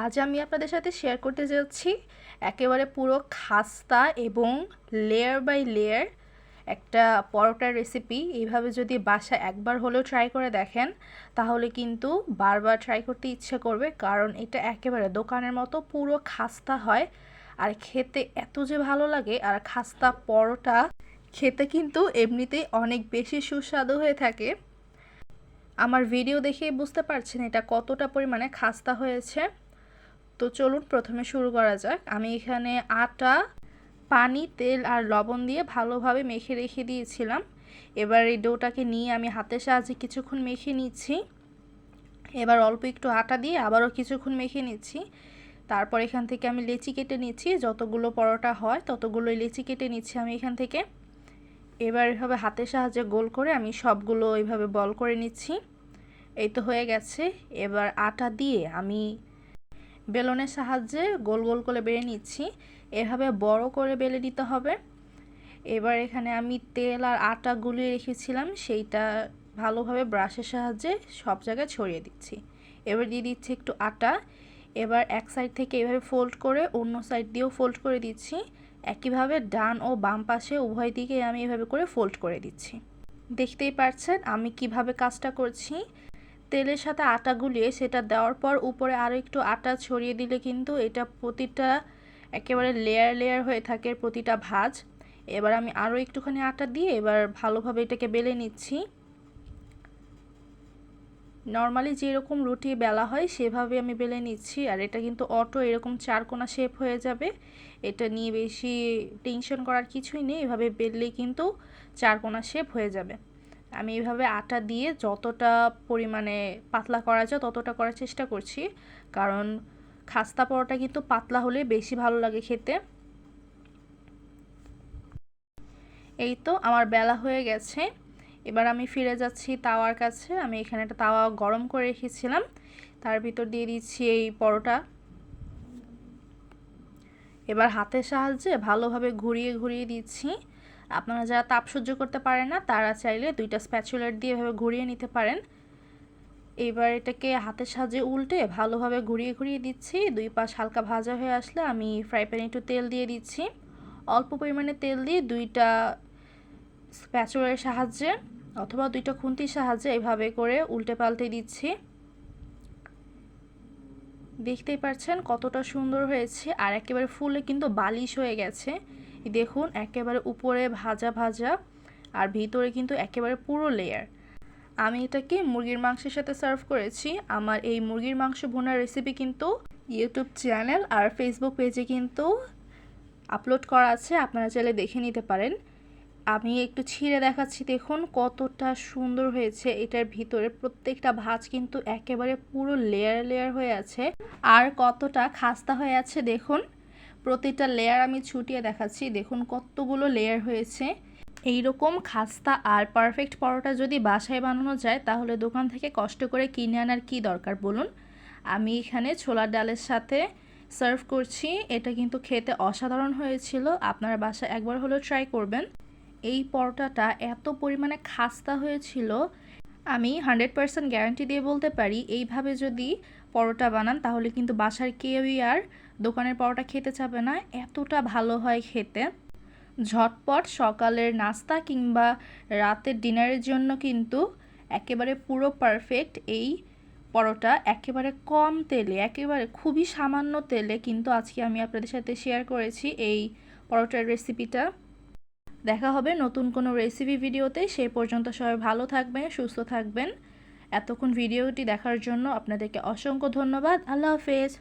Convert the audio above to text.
আজ আমি আপনাদের সাথে শেয়ার করতে যাচ্ছি একেবারে পুরো খাস্তা এবং লেয়ার বাই লেয়ার একটা পরোটার রেসিপি এইভাবে যদি বাসা একবার হলেও ট্রাই করে দেখেন, তাহলে কিন্তু বারবার ট্রাই করতে ইচ্ছে করবে, কারণ এটা একেবারে দোকানের মতো পুরো খাস্তা হয়। আর খেতে এত যে ভালো লাগে, আর খাস্তা পরোটা খেতে কিন্তু এমনিতেই অনেক বেশি সুস্বাদু হয়ে থাকে। আমার ভিডিও দেখে বুঝতে পারছেন এটা কতটা পরিমাণে খাস্তা হয়েছে। তো চলুন প্রথমে শুরু করা যাক। আমি এখানে আটা, পানি, তেল আর লবণ দিয়ে ভালোভাবে মেখে রেখে দিয়েছিলাম। এবার এই ডোটাকে নিয়ে আমি হাতের সাহায্যে কিছুক্ষণ মেখে নিচ্ছি। এবার অল্প একটু আটা দিয়ে আবারও কিছুক্ষণ মেখে নিচ্ছি। তারপর এখান থেকে আমি লেচি কেটে নিচ্ছি। যতগুলো পরোটা হয় ততগুলো লেচি কেটে নিচ্ছি আমি এখান থেকে। এবার এভাবে হাতের সাহায্যে গোল করে আমি সবগুলো এইভাবে বল করে নিচ্ছি। এই তো হয়ে গেছে। এবার আটা দিয়ে আমি বেলনের সাহায্যে গোল গোল করে বেড়ে নিচ্ছি। এভাবে বড় করে বেলে নিতে হবে। এবার এখানে আমি তেল আর আটা গুলিয়ে রেখেছিলাম। সেইটা ভালোভাবে ব্রাশের সাহায্যে সব জায়গায় ছড়িয়ে দিচ্ছি। এবার দিয়ে দিচ্ছি একটু আটা। এবার এক সাইড থেকে এভাবে ফোল্ড করে অন্য সাইড দিয়েও ফোল্ড করে দিচ্ছি। একইভাবে ডান ও বাম পাশে উভয় দিকে আমি এভাবে করে ফোল্ড করে দিচ্ছি। দেখতেই পারছেন আমি কীভাবে কাজটা করছি। তেলের সাথে আটা গুলিয়ে সেটা দেওয়ার পর উপরে আরও একটু আটা ছড়িয়ে দিলে কিন্তু এটা প্রতিটা একেবারে লেয়ার লেয়ার হয়ে থাকে প্রতিটা ভাজ। এবার আমি আরও একটুখানি আটা দিয়ে এবার ভালোভাবে এটাকে বেলে নিচ্ছি। নর্মালি যেরকম রুটি বেলা হয় সেভাবে আমি বেলে নিচ্ছি আর এটা কিন্তু অটো এরকম চারকোনা শেপ হয়ে যাবে। এটা নিয়ে বেশি টেনশন করার কিছুই নেই, এভাবে বেললেই কিন্তু চারকোনা শেপ হয়ে যাবে। আমি এইভাবে আটা দিয়ে যতটা পরিমাণে পাতলা করা যায় ততটা করার চেষ্টা করছি। কারণ খাস্তা পরোটা কিন্তু পাতলা হলে বেশি ভালো লাগে খেতে। এই তো আমার বেলা হয়ে গেছে। এবার আমি ফিরে যাচ্ছি তাওয়ার কাছে। আমি এখানে একটা তাওয়া গরম করে রেখেছিলাম। তার ভিতর দিয়ে দিচ্ছি এই পরোটা। এবার হাতের সাহায্যে ভালোভাবে ঘুরিয়ে ঘুরিয়ে দিচ্ছি। আপনারা যারা তাপ সহ্য করতে পারেন না, তারা চাইলে দুইটা স্প্যাচুলার দিয়ে এভাবে ঘুরিয়ে নিতে পারেন। এবার এটাকে হাতের সাহায্যে উল্টে ভালোভাবে ঘুরিয়ে ঘুরিয়ে দিচ্ছি। দুই পাশ হালকা ভাজা হয়ে আসলে আমি ফ্রাই প্যানে একটু তেল দিয়ে দিচ্ছি। অল্প পরিমাণে তেল দিয়ে দুইটা স্প্যাচুলার সাহায্যে অথবা দুইটা খুন্তির সাহায্যে এভাবে করে উল্টে পাল্টে দিচ্ছি। দেখতেই পাচ্ছেন কতটা সুন্দর হয়েছে আর একেবারে ফুলে কিন্তু বালিশ হয়ে গেছে। দেখুন, একেবারে উপরে ভাজা ভাজা আর ভিতরে কিন্তু একেবারে পুরো লেয়ার আমি এটাকে মুরগির মাংসের সাথে সার্ভ করেছি। আমার এই মুরগির মাংস ভোনার রেসিপি কিন্তু ইউটিউব চ্যানেল আর ফেসবুক পেজে কিন্তু আপলোড করা আছে। আপনারা চাইলে দেখে নিতে পারেন। আমি একটু ছিঁড়ে দেখাচ্ছি। দেখুন কতটা সুন্দর হয়েছে এটার ভিতরে। প্রত্যেকটা ভাজ কিন্তু একেবারে পুরো লেয়ার লেয়ার হয়ে আছে। আর কতটা খাস্তা হয়ে আছে, দেখুন। প্রতিটা লেয়ার আমি ছুটিয়ে দেখাচ্ছি। দেখুন কতগুলো লেয়ার হয়েছে। এই রকম খাস্তা আর পারফেক্ট পরোটা যদি বাসায় বানানো যায়, তাহলে দোকান থেকে কষ্ট করে কিনে আনার কি দরকার বলুন? আমি এখানে ছোলার ডালের সাথে সার্ভ করছি। এটা কিন্তু খেতে অসাধারণ হয়েছিল। আপনারা বাসায় একবার হলেও ট্রাই করবেন। এই পরোটাটা এত পরিমাণে খাস্তা হয়েছিল, আমি হান্ড্রেড পারসেন্ট গ্যারান্টি দিয়ে বলতে পারি। এইভাবে যদি পরোটা বানান, তাহলে কিন্তু বাসার কেউই আর দোকানের পরোটা খেতে চাবে না, এতটা ভালো হয় খেতে। ঝটপট সকালের নাস্তা কিংবা রাতের ডিনারের জন্য কিন্তু একেবারে পুরো পারফেক্ট এই পরোটা, একেবারে কম তেলে, একেবারে খুবই সামান্য তেলে কিন্তু আজকে আমি আপনাদের সাথে শেয়ার করেছি এই পরোটার রেসিপিটা দেখা হবে নতুন কোনো রেসিপি ভিডিওতে সেই পর্যন্ত সবাই ভালো থাকবেন, সুস্থ থাকবেন। এতক্ষণ ভিডিওটি দেখার জন্য আপনাদেরকে অসংখ্য ধন্যবাদ। আল্লাহ হাফেজ।